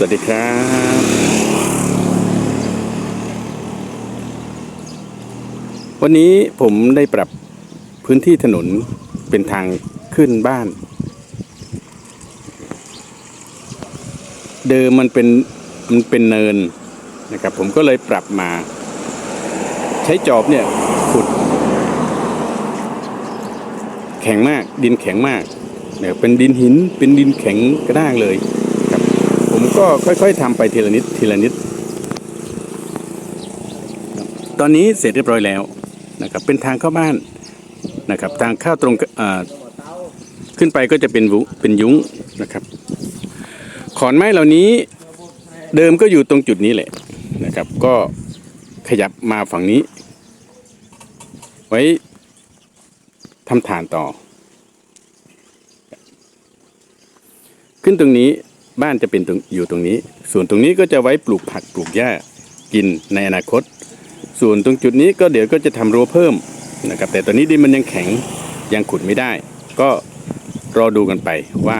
สวัสดีครับวันนี้ผมได้ปรับพื้นที่ถนนเป็นทางขึ้นบ้าน เดิมมันเป็นมันเป็นเนินนะครับ ผมก็เลยปรับมา ใช้จอบเนี่ยขุด แข็งมากดินแข็งมากเนี่ยเป็นดินหินเป็นดินแข็งกระด้างเลย ผมก็ค่อย ๆทำไปทีละนิดทีละนิด ตอนนี้เสร็จเรียบร้อยแล้วนะครับ เป็นทางเข้าบ้านนะครับ ทางเข้าตรงขึ้นไปก็จะเป็นวุเป็นยุ้งนะครับ ขอนไม้เหล่านี้เดิมก็อยู่ตรงจุดนี้แหละนะครับ ก็ขยับมาฝั่งนี้ ไว้ทำฐานต่อ ขึ้นตรงนี้ บ้านจะเป็นตรงอยู่ตรงนี้ ส่วนตรงนี้ก็จะไว้ปลูกผักปลูกหญ้ากินในอนาคต ส่วนตรงจุดนี้ก็เดี๋ยวก็จะทำรั้วเพิ่มนะครับ แต่ตอนนี้ดินมันยังแข็งยังขุดไม่ได้ ก็รอดูกันไปว่า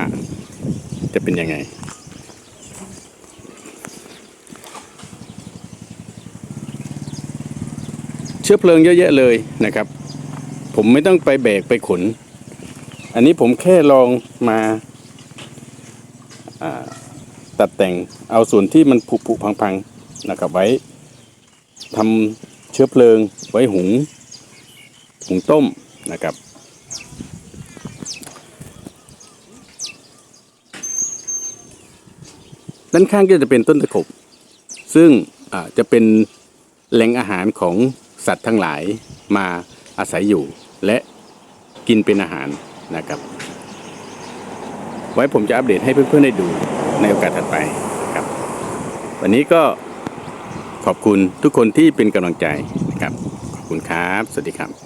จะเป็นยังไงเชื้อเพลิงเยอะแยะเลยนะครับ ผมไม่ต้องไปแบกไปขน อันนี้ผมแค่ลองมา ตัดแต่งเอาส่วนที่มันผุผุพังพังๆนะครับไว้ทำเชื้อเพลิงไว้หุง หุงต้มนะครับ ด้านข้างก็จะเป็นต้นตะขบ ซึ่งจะเป็นแหล่งอาหารของสัตว์ทั้งหลายมาอาศัยอยู่ และกินเป็นอาหารนะครับ ไว้ผมจะอัปเดตให้เพื่อนๆได้ดูในโอกาสถัดไปครับ วันนี้ก็ขอบคุณทุกคนที่เป็นกำลังใจครับ ขอบคุณครับ สวัสดีครับ